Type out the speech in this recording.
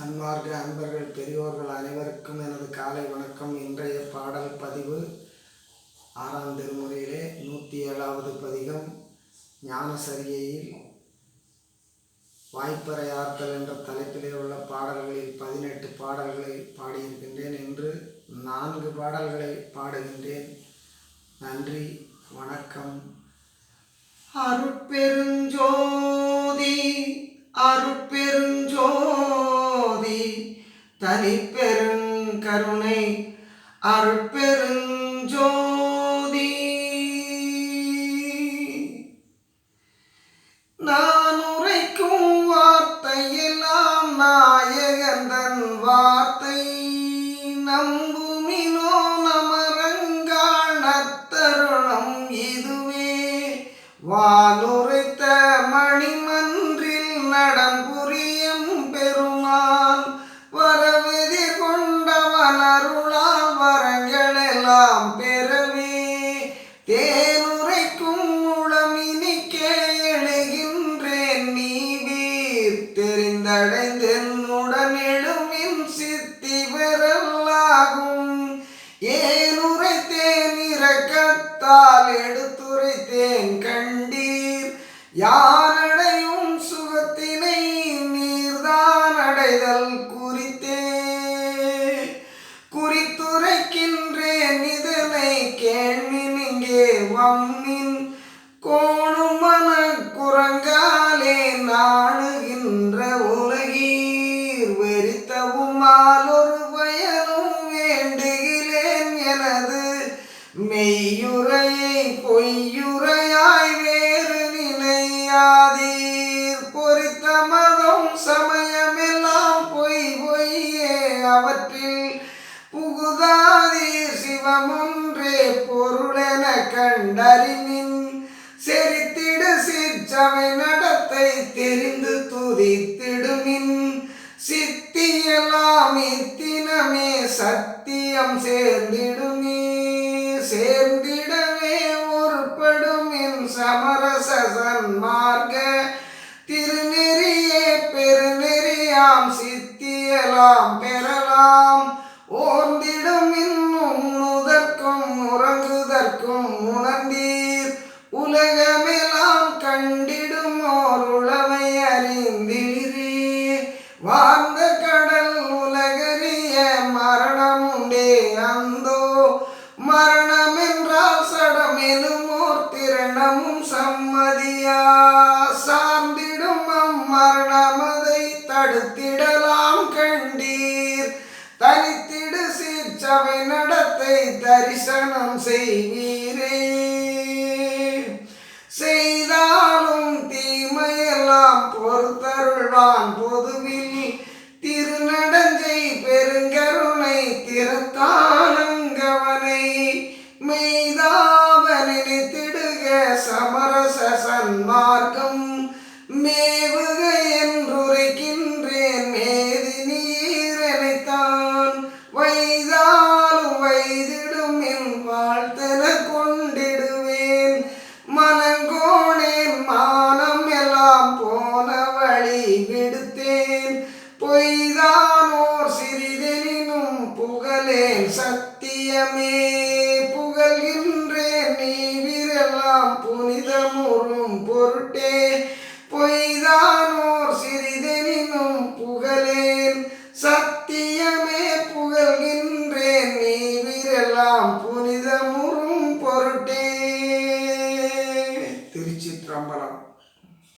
சன்மார்க்க அன்பர்கள் பெரியோர்கள் அனைவருக்கும் எனது காலை வணக்கம். இன்றைய பாடல் பதிவு ஆறாம் திருமுறையிலே நூற்றி ஏழாவது பதிகம் ஞானசரியையில் வாய்ப்பறை என்ற தலைப்பிலே உள்ள பாடல்களில் பதினெட்டு பாடல்களை பாடியிருக்கின்றேன் என்று நான்கு பாடல்களை பாடுகின்றேன். நன்றி வணக்கம். அருட்பெருஞ்சோதி அருட்பெருஞ்சோதி தனிப்பெருங்கருணை அருட்பெருஞ்சோதி. நான் உரைக்கும் வார்த்தையெல்லாம் நாயகந்தன் வார்த்தை. நம்புமினோ நமரங்காள் நத்தருணம் இதுவே. வானுரைத்த மணிமன்றில் நடந்து வரங்களெல்லாம் பெறவே தேனுரைக்கும் உளமினிக்க எழுகின்றேன் நீ வீர் தெரிந்தடைந்தென்னுடன் எழுமின் சித்தி பெறலாகும் ஏனுரைத்தேன் இரக்கத்தால் எடுத்துரைத்தேன் கண்டீர். யானடையும் சுகத்தினை நீர்தான் அடைதல் மெய்யுரையை பொய்யுரையாய் வேறு நினையாதீர் பொறித்த மதம் சமயமெல்லாம் பொய் பொய்யே அவற்றில் புகுதாதீர். சிவமொன்றே பொருளென கண்டறிமின் செறித்திடு சிற்றவை நடத்தை தெரிந்து துதித்திடுமின். சித்தியெல்லாம் இத்தினமே சத்தியம் சேர்ந்திடும். எழுந்திடவே உருப்படும் என் சமரச சன்மார்க்க. திருநெறியே பெருநெறியாம் சித்தியலாம் பெறலாம். ஓர்ந்திடும் இன்னும் நுதற்கும் உறங்குதற்கும் உணர்ந்தீர். உலக தரிசனம் செய்வீரே. செய்தாலும் தீமையெல்லாம் பொறுத்தருள்வான் பொதுவில். திருநடஞ்சை பெருங்கருணை திறத்தானங்கவனை மெய்தாவனை திடுக சமரச சன்மார்க்கம். மேவு புகழேன் சத்தியமே புகழ்கின்றேன் நீ விரலாம் புனிதமுறும் பொருட்டே பொய்தானோ?